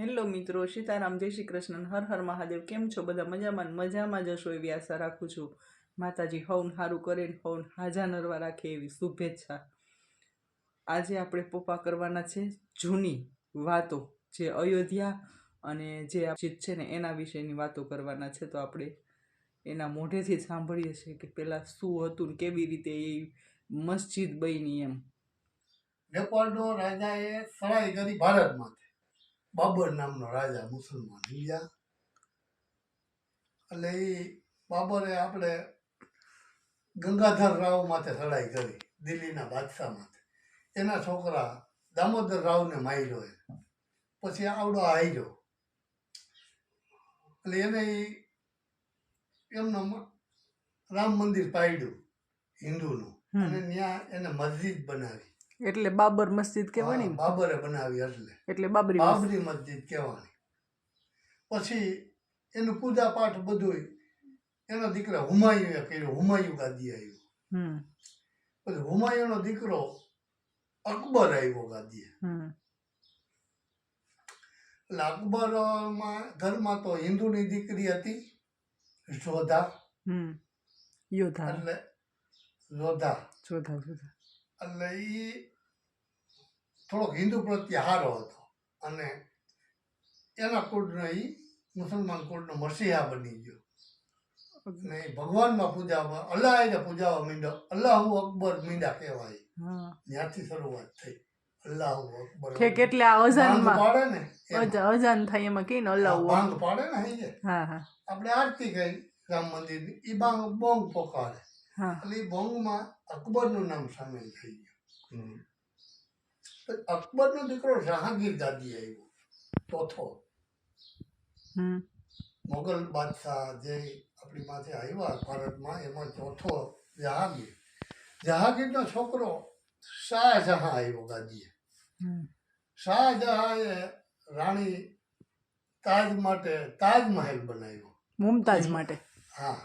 Hello મિત્રો, સીતારામ, જય શ્રી કૃષ્ણ, હર હર મહાદેવ, કેમ છો બધા? મજામાં મજામાં જશો એવી આશા રાખું છું. માતાજી હવન સારું કરે ને હવન હાજા નરવા રાખે એવી શુભેચ્છા. આજે આપણે પોપા કરવાના છે જૂની વાતો, જે અયોધ્યા અને જે જીત છે ને એના વિશેની વાતો કરવાના છે. તો આપણે એના મોઢેથી સાંભળીએ છીએ કે પહેલાં શું હતું ને કેવી રીતે એ મસ્જિદ બની એમ. નેપાળનો રાજાએ સળાઈ કરી ભારતમાંથી બાબર નામનો રાજા મુસલમાન ઇન્ડિયા એટલે એ બાબરે આપણે ગંગાધર રાવ માથે લડાઈ કરી દિલ્હીના બાદશાહ માથે. એના છોકરા દામોદર રાવને માર્યો એ. પછી આવડો હાર્યો. એટલે એને એમનો રામ મંદિર પાડ્યું હિન્દુનું. અને ત્યાં એને મસ્જિદ બનાવી. એટલે બાબર મસ્જિદ કહેવાની ને બાબરે બનાવી એટલે. એટલે બાબરી મસ્જિદ. બાબરી મસ્જિદ કહેવાની. પછી એનું પૂજા પાઠ બધું એનો દીકરા હુમાયુએ કર્યો હુમાયુ ગાદી આવ્યો હમ. પછી હુમાયુનો દીકરો અકબર આવ્યો ગાદીએ હમ. એટલે અકબરમાં ઘરમાં તો હિન્દુની દીકરી હતી જોધા હમ. યોધા એટલે જોધા જોધા જોધા એટલે એ થોડોક હિન્દુ પ્રત્યે હારો હતો. અને એના કુળનો એ મુસલમાન કુળનો મસીહા બની ગયો. અને ભગવાનમાં પૂજાવા અલ્લાહ એને પૂજાવા મીંડો અલ્લાહુ અકબર મીંડા કહેવાય. ત્યાંથી શરૂઆત થઈ. અલ્લાહુ અકબર કે કેટલે આ ભાંગ પાડે ને. અજાન થાય એમાં કઈ ને અલ્લાહ ભાંગ પાડે ને હા હા. આપણે આરતી કરી રામ મંદિરની. એ બાંગ બોંગ પોકારે. હા. એટલે એ બોંગમાં અકબરનું નામ સામેલ થઈ ગયું. અકબરનો દીકરો જહાંગીર દાદી આવ્યો ચોથો. મોગલ બાદશાહ જે આપણી પાસે આવ્યા ભારતમાં એમાં ચોથો જહાંગીર. જહાંગીરનો છોકરો શાહજહાં આવ્યો ગાદીએ. શાહજહાંએ રાણી તાજ માટે તાજમહેલ બનાવ્યો. મુમતાજ માટે. હા.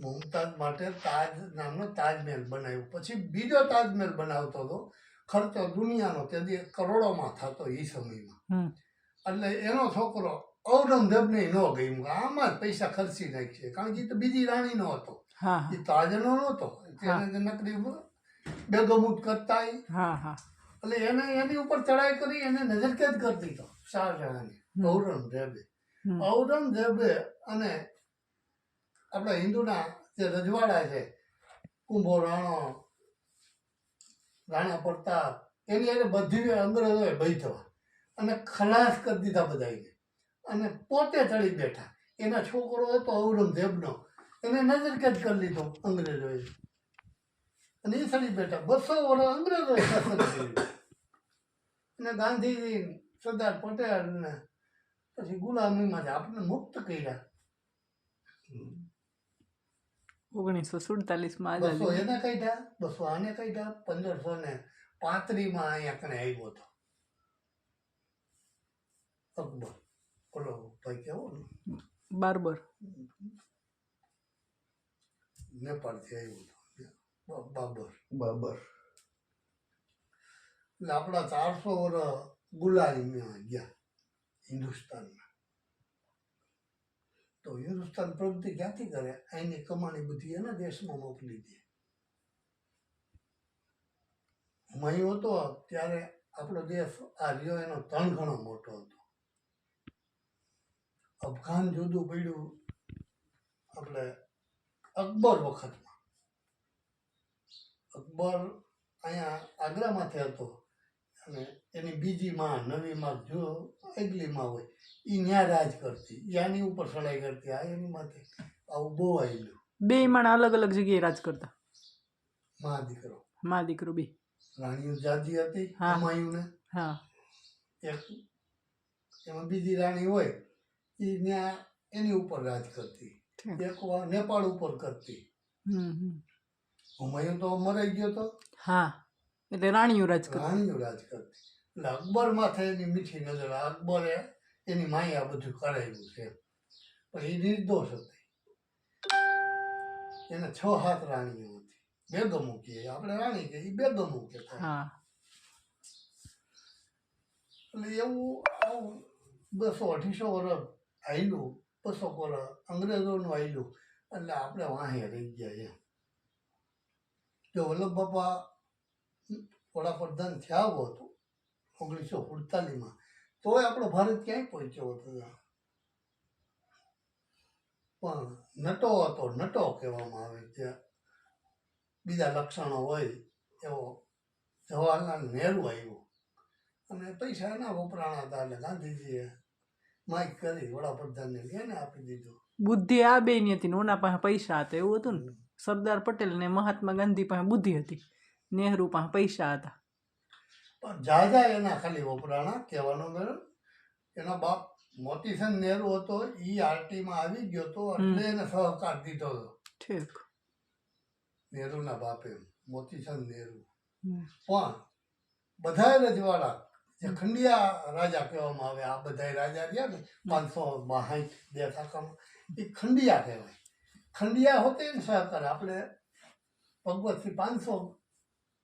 મુમતાજ માટે તાજ નામનો તાજમહેલ બનાવ્યો. પછી બીજો તાજમહેલ બનાવતો હતો ખર્ચો દુનિયાનો તે કરોડોમાં થતો એ સમયમાં. એટલે એનો છોકરો ઔરંગઝેબને ન ગયું આમાં જ પૈસા ખર્ચી નાખીએ કારણ કે એ તો બીજી રાણીનો હતો. હા એ તાજનો નહોતો. ત્યારે નકરી બેગમૂત કરતા એટલે એને એની ઉપર ચડાઈ કરી એને નજરકેદ કરી દીધો શાહજહાંને. ઔરંગઝેબે. ઔરંગઝેબે અને આપણા હિન્દુના જે રજવાડા છે કુંભો રાણો રાણા પ્રતાપ એની એને બધી અંગ્રેજોએ બેઠવા અને ખલાસ કરી દીધા બધાને અને પોતે ચડી બેઠા. એના છોકરો હતો ઔરંગઝેબનો. એને નજરકેદ કરી લીધો અંગ્રેજોએ. અને એ ચડી બેઠા. બસો વર્ષ અંગ્રેજોએ શાસન કર્યું અને ગાંધીજી, સરદાર પટેલ ને પછી ગુલામીમાંથી આપણને મુક્ત કર્યા. ઓગણીસો સુડતાલીસમાં બસો એને કાઢ્યા બસો આને કાઢ્યા પંદરસો ને પાંત્રીમાં અહીંયા કને આવ્યો હતો અકબર ઓલો ભાઈ કેવો ને? બારબર. નેપાળથી આવ્યો હતો બાબર. બાબર. એટલે આપણા ચારસો વર્ષ ગુલામીમાં ગયા હિન્દુસ્તાનમાં. તો હિન્દુસ્તાન પ્રગતિ ક્યાંથી કરે? અહીંની કમાણી બધી એના દેશમાં મોકલી દે. હુમાયુ હતો, ત્યારે આપણો દેશ આ રહ્યો, એનો ત્રણ ગણો મોટો હતો. અફઘાન જુદું પડ્યું આપણે અકબર વખતમાં. અકબર અહીંયા આગ્રામાંથી હતો. અને એની બીજી માં નવી માં જો આગલી માં હોય એ ન્યા રાજ કરતી. યાની ઉપર સળાઈ કરતી. આ એની માથે આવું બહુ આવેલું બે માણ અલગ અલગ જગ્યાએ રાજ કરતા? મા દીકરો. મા દીકરો બે. રાણીઓ જાજી હતી. હુમાયુને હા. એક એમાં બીજી રાણી હોય એ ન્યા એની ઉપર રાજ કરતી. એક નેપાળ ઉપર કરતી. હમ હમ. હુમાયુ તો મરાઈ ગયો તો. હા. એટલે રાણીઓ રાજ કરતા. રાણીઓ રાજ કરતી. એટલે અકબર માથે એની મીઠી નજર. અકબરે એની માયા આ બધું કરાવ્યું છે. પણ એ નિર્દોષ હતી. એને છ હાથ રાણીઓ હતી. બેગમો કહીએ આપણે રાણી કહીએ બેગમો કહેતા એટલે એવું આવું બસો અઢીસો વર્ષ આવેલું બસો વર્ષ અંગ્રેજોનું આવેલું એટલે આપણે વાહે રહી ગયા એમ. જો વલ્લભ બાપા વડાપ્રધાન થયા હતો ઓગણીસો સુડતાલીસમાં, તોય આપણો ભારત ક્યાંય પહોંચ્યો હતો પણ નટો હતો, નટો કહેવામાં આવે છે. બીજા લક્ષણો હોય એવો. જવાહરલાલ નહેરુ આવ્યો. અને પૈસા એના વપરાણા હતા એટલે ગાંધીજીએ માઇક કરી વડાપ્રધાનને લઈને આપી દીધો. બુદ્ધિ આ બે ની હતી ને ઓના પાસે પૈસા હતા, એવું હતું ને? સરદાર પટેલ ને મહાત્મા ગાંધી પાસે બુદ્ધિ હતી. નહેરુ પાસે પૈસા હતા. પણ જાજા એના ખાલી વપરાણા કહેવાનો મેળ એના બાપ મોતીસન નેહરુ હતો એ આરટીમાં આવી ગયો હતો એટલે એને સહકાર દીધો હતો. ઠીક. નેહરુના બાપે મોતીસન નેહરુ. પણ બધા રજવાડા જે ખંડિયા રાજા કહેવામાં આવે આ બધા રાજા રહ્યા ને પાંચસો બાસઠ બે શાખામાં એ ખંડિયા કહેવાય. ખંડિયા હોતે ને સહકાર આપણે ભગવતથી પાંચસો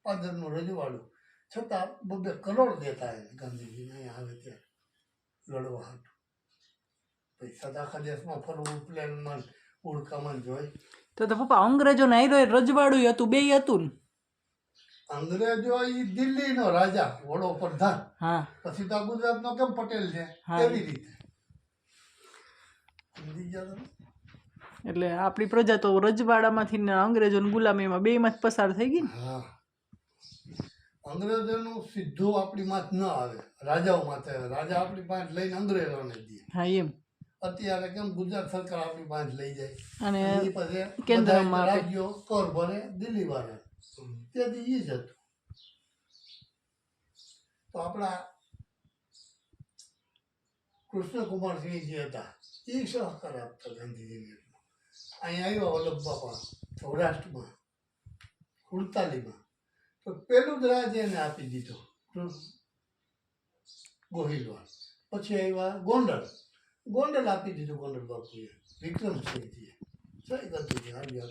પાદરનું રજવાડું છતાં બબે કરોડ દેતા એને ગાંધીજીને અહીંયા આવે ત્યારે લડવા હતું પછી સદાખા દેશમાં ફરવું પ્લેનમાં ઉડકામાં જોઈ તો તો પપ્પા અંગ્રેજો ને આયરો રજવાડું હતું બે હતું ને? અંગ્રેજો એ દિલ્હીનો રાજા વડો પ્રધાન હા. પછી તો ગુજરાત નો કેમ પટેલ છે. એવી રીતે? એટલે આપણી પ્રજા તો રજવાડામાંથી ને અંગ્રેજો ગુલામીમાં બે માં પસાર થઈ ગઈ ને? હા. અંગ્રેજોનું સીધું આપણી માથ ન આવે. રાજાઓ માથે. રાજા આપણી પાસે લઈને અંગ્રેજોને દે. હા એમ. અત્યારે કેમ ગુજરાત સરકાર આપણી પાસે લઈ જાય? અને એ પછી કેન્દ્રમાં રાજ્યો કર ભરે દિલ્હી ભરે તેથી એ જ હતું. તો આપણા કૃષ્ણકુમાર સિંહજી હતા. એ સહકાર આપતા ગાંધીજીને અહીંયા આવ્યા વલ્લભ બાપા સૌરાષ્ટ્રમાં સુડતાલીમાં તો પેલું જ રાજ એને આપી દીધો. ગોહિલવાડ. પછી આવ્યા ગોંડલ. ગોંડલ આપી દીધું ગોંડલ બાપુએ. વિક્રમસિંહજીએ. સહી ગતિજી આવ્યા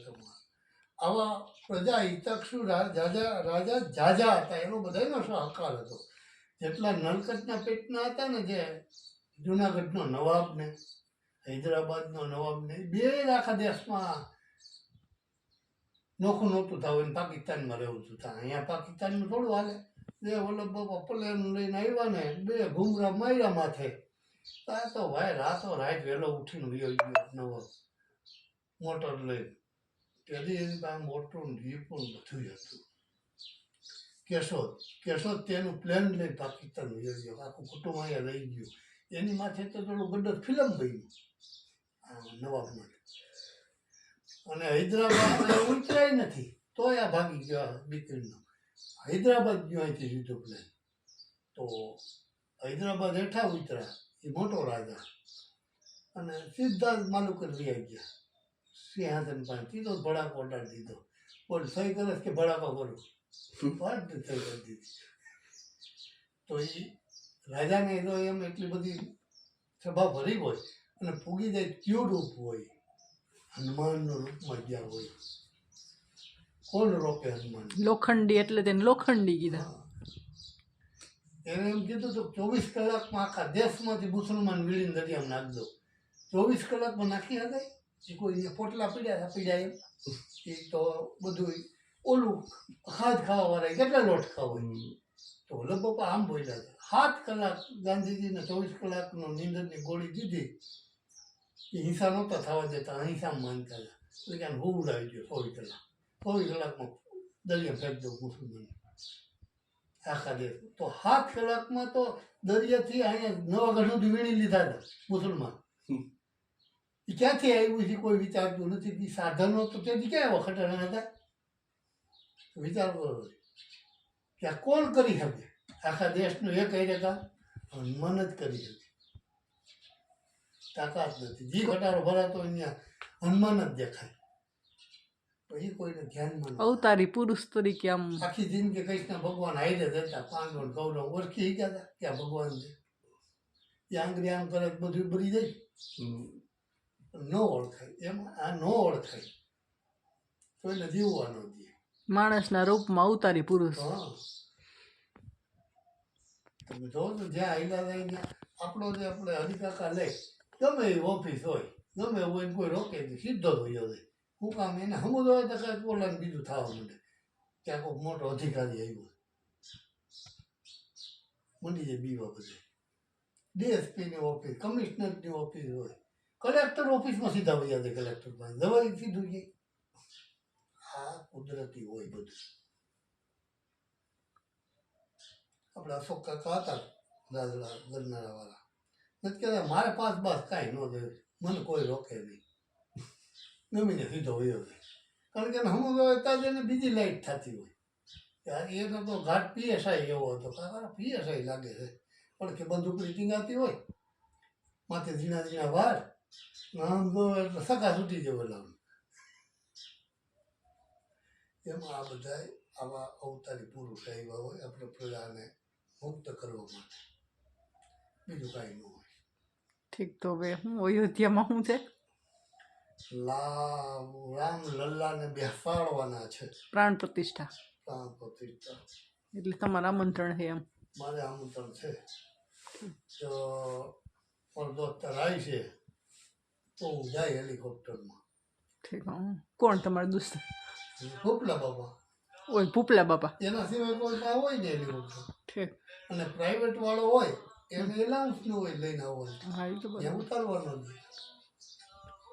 આવા પ્રજા હિતક્ષુ રાજા રાજા જાજા હતા. એનો બધાનો સહકાર હતો. જેટલા નલકટના પેટના હતા ને જે જુનાગઢનો નવાબ ને હૈદરાબાદનો નવાબ ને બે આખા દેશમાં નોખું નહોતું થવું એને પાકિસ્તાનમાં રહેવું હતું ત્યાં અહીંયા પાકિસ્તાનમાં થોડું હાલે. બે વલ્લભ બાપા પ્લેન લઈને આવ્યા ને, બે ઘૂમરા માર્યા માથે. આ તો ભાઈ રાતો રાત વહેલો ઉઠીને ગયો નવો. મોટર લઈને. તેથી મોટું જીપું બધું હતું. કેશોદ કેશોદ તેનું પ્લેન લઈને પાકિસ્તાન વયો ગયો. આખું કુટુંબ અહીંયા રહી ગયું. એની માથે તો થોડું ગડર ફિલ્મ બન્યું. નવાબ માટે. અને હૈદરાબાદ ઉતરાય નથી, તોય આ ભાગી ગયો દીકરીનો. હૈદરાબાદ ગયો અહીંથી લીધો પ્લેન તો હૈદરાબાદ હેઠા ઉતરા એ મોટો રાજા. અને સીધા જ માલુકર લઈ ગયા. સિંહાસન પાસે જ ભડાકો ઓટાડી દીધો. બોલ, સહી કરે કે ભડાકો કરું વાત સહી કરી દીધી તો એ રાજાને તો એમ એટલી બધી સભા ભરી હોય અને ફૂગી જાય, કયું રૂપ હોય? હનુમાનનું રૂપમાં ગયા હોય. કોણ રોકે હનુમાન? લોખંડી એટલે તેને લોખંડી કીધા. એને એમ કીધું તો ચોવીસ કલાકમાં આખા દેશમાંથી મુસલમાન મિલીને દરિયામાં નાખ દો. ચોવીસ કલાકમાં નાખી હતા એ કોઈ પોટલા પીડ્યા પીડ્યા એમ? એ તો બધું ઓલું હાથ ખાવા વાળા કેટલા લોટ ખાવા તો ઓલો બાપા આમ બોલ્યા હતા. સાત કલાક ગાંધીજીને ચોવીસ કલાકનો નીંદરની ગોળી દીધી. હિંસા નહોતા થવા દેતા અહિંસા માનતા હતા એટલે કે આને હોવડાવી દો ચોવીસ કલાક. ચોવીસ કલાકમાં દરિયા ફેંક દઉં મુસલમાન આખા દેશ તો સાત કલાકમાં તો દરિયાથી અહીંયા નવાગઢ સુધી વીણી લીધા હતા મુસલમાન. એ ક્યાંથી આવ્યું છે કોઈ વિચારતું નથી. કે સાધનો તો તેથી ક્યાં વખત હતા? વિચાર કરો કે આ કોણ કરી શકે? આખા દેશનું એક કહી કામ હનુમાન જ કરી શકે. તાકાત નથી. જી ખટારો ભરાતો અહીંયા હનુમાન જ દેખાય. પછી એ કોઈને ધ્યાનમાં અવતારી પુરુષ તરીકે આમ આખી જિંદગી કૃષ્ણ ભગવાન હાઈરે જતા પાંડવ કૌરવ ઓળખી ગયા હતા કે આ ભગવાન છે. એ આંગળી આમ કરે બધું બરી જાય. ન ઓળખાય. એમાં આ ન ઓળખાય. તો એને જીવવા ન દે. માણસના રૂપમાં અવતારી પુરુષ. તમે જો તો જ્યાં જાય ત્યાં આપણો જે આપણે હરિકાકા લે ગમે એવી ઓફિસ હોય ગમે એવું હોય ને કોઈ રોકે નહીં સીધો જ વયો જાય હું કામ એને સમજો હોય તો કાંઈક બોલાને બીજું થવા માંડે ક્યાં કોઈ મોટો અધિકારી આવ્યો મંડી જાય બીવા બધે ડીએસપીની ઓફિસ કમિશનરની ઓફિસ હોય કલેક્ટર ઓફિસમાં સીધા વયા જાય કલેક્ટર પાસે દવાઈ સીધું જાય આ કુદરતી હોય બધું આપણા અશોક કાકા હતા દાદરા ગરનાળા વાળા નથી કહેતા મારે પાસ બાસ કાંઈ ન દે મને કોઈ રોકે નહીં. ગમીને સીધો વયો જાય. કારણ કે હું ત્યાં એને બીજી લાઈટ થતી હોય. યાર એનો તો ઘાટ પીએસઆઈ એવો હતો. કાકા પીએસઆઈ લાગે છે. પણ કે બંદૂકની ટીંગાતી હોય, માથે ઝીણા ઝીણા વાર આમ તો સગા છૂટી જવો લાવું એમાં આ બધા આવા અવતારી પુરુષ આવ્યા હોય, આપણે પ્રજાને મુક્ત કરવા માટે. બીજું કાંઈ ન હોય. ઠીક તો હવે હું અયોધ્યામાં શું છે. લા રામ લલ્લાને બેસાડવાના છે. પ્રાણ પ્રતિષ્ઠા. પ્રાણ પ્રતિષ્ઠા. એટલે તમારા આમંત્રણ છે એમ. મારે આમંત્રણ છે. તો પણ દોસ્તર આવી છે તો હું જાય હેલિકોપ્ટરમાં. ઠીક હં. કોણ તમારા દોસ્ત? ભોપલા બાબા. ઓય ભૂપલા બાપા એના સિવાય કોઈ હોય ને હેલિકોપ્ટર. ઠીક. અને પ્રાઇવેટ વાળો હોય એને એલાઉન્સ ન હોય લઈને આવવાનું એ ત્યાં નહીં.